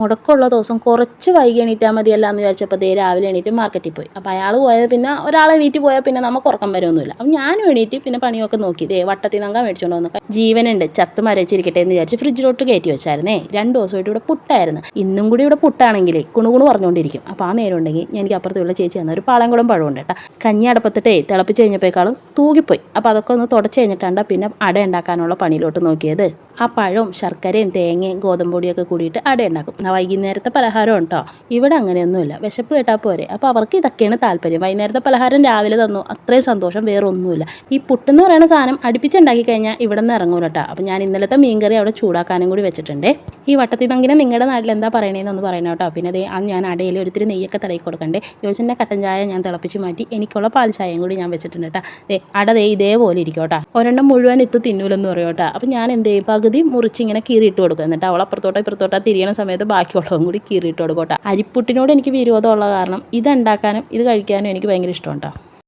മുടക്കമുള്ള ദിവസം കുറച്ച് വൈകി എണീറ്റാൽ മതിയല്ല എന്ന് വിചാരിച്ചപ്പോൾ ദേ രാവിലെ എണീറ്റ് മാർക്കറ്റിൽ പോയി. അപ്പോൾ അയാൾ പോയത് പിന്നെ ഒരാൾ എണീറ്റ് പോയാൽ പിന്നെ നമുക്ക് ഉറക്കം വരുമൊന്നുമില്ല അപ്പം ഞാനും എണീറ്റ് പിന്നെ പണിയൊക്കെ നോക്കി. ദേ വട്ടത്തിൽ നങ്ക മേടിച്ചുകൊണ്ട് വന്നു. ജീവനുണ്ട്. ചത്ത് മരച്ചിരിക്കട്ടെ എന്ന് വിചാരിച്ച് ഫ്രിഡ്ജിലോട്ട് കയറ്റി വെച്ചായിരുന്നേ. രണ്ട് ദിവസമായിട്ട് ഇവിടെ പുട്ടായിരുന്നു. ഇന്നും കൂടി ഇവിടെ പുട്ടാണെങ്കിലേ കുണുകുണു പറഞ്ഞുകൊണ്ടിരിക്കും അപ്പോൾ ആ നേരം ഉണ്ടെങ്കിൽ എനിക്ക് അപ്പുറത്തുള്ള ചേച്ചി തന്ന ഒരു പാളംകുളം പഴമുണ്ട് കേട്ടോ. കഞ്ഞി അടപ്പത്തിട്ടേ തിളപ്പിച്ച് കഴിഞ്ഞപ്പോഴേക്കാളും തൂകിപ്പോയി. അപ്പോൾ അതൊക്കെ ഒന്ന് തുടച്ച് കഴിഞ്ഞിട്ടാണ് പിന്നെ അട ഉണ്ടാക്കാനുള്ള പണിയിലോട്ട് നോക്കിയത്. ആ പഴവും ശർക്കരയും തേങ്ങയും ഗോതമ്പ് പൊടിയൊക്കെ കൂടിയിട്ട് അട ഉണ്ടാക്കും. വൈകുന്നേരത്തെ പലഹാരം ഉണ്ടോ? ഇവിടെ അങ്ങനെയൊന്നുമില്ല. വിശപ്പ് കേട്ടാൽ പോരെ. അപ്പോൾ അവർക്ക് ഇതൊക്കെയാണ് താല്പര്യം. വൈകുന്നേരത്തെ പലഹാരം രാവിലെ തന്നു. അത്രയും സന്തോഷം. വേറെ ഒന്നുമില്ല. ഈ പുട്ടെന്ന് പറയുന്ന സാധനം അടുപ്പിച്ചുണ്ടാക്കി കഴിഞ്ഞാൽ ഇവിടെ നിന്ന് ഇറങ്ങൂല കേട്ടോ അപ്പോൾ ഞാൻ ഇന്നലത്തെ മീൻകറി അവിടെ ചൂടാക്കാനും കൂടി വെച്ചിട്ടുണ്ട്. ഈ വട്ടത്തിൽ നിന്നെങ്കിലും നിങ്ങളുടെ നാട്ടിൽ എന്താ പറയണേന്നൊന്ന് പറയണം കേട്ടോ പിന്നെ ആ ഞാൻ അടയിൽ ഒരിത്തിരി നെയ്യൊക്കെ തടയി കൊടുക്കണ്ടേ. ജോസിന്റെ കട്ടൻ ചായ ഞാൻ തിളപ്പിച്ച് മാറ്റി എനിക്കുള്ള പാൽ ചായയും കൂടി ഞാൻ വെച്ചിട്ടുണ്ട് കേട്ടോ അട ദേ ഇതേപോലെ ഇരിക്കും കേട്ടോ ഒരെണ്ണം മുഴുവൻ ഇത്ത് തിന്നൂലെന്ന് പറയും കേട്ടോ അപ്പോൾ ഞാൻ എന്ത് ചെയ്യും? പകുതി മുറിച്ച് ഇങ്ങനെ കീറിയിട്ട് കൊടുക്കും. എന്നിട്ട് അവൾ അപ്പുറത്തോട്ടോ ഇപ്പുറത്തോട്ടോ തിരിയണ സമയത്ത് ബാക്കിയുള്ളതും കൂടി കീറിയിട്ട് കൊടുക്കട്ടെ കേട്ടോ. അരിപ്പുട്ടിനോട് എനിക്ക് വിരോധമുള്ള കാരണം ഇതുണ്ടാക്കാനും ഇത് കഴിക്കാനും എനിക്ക് ഭയങ്കര ഇഷ്ടമാണ് കേട്ടോ.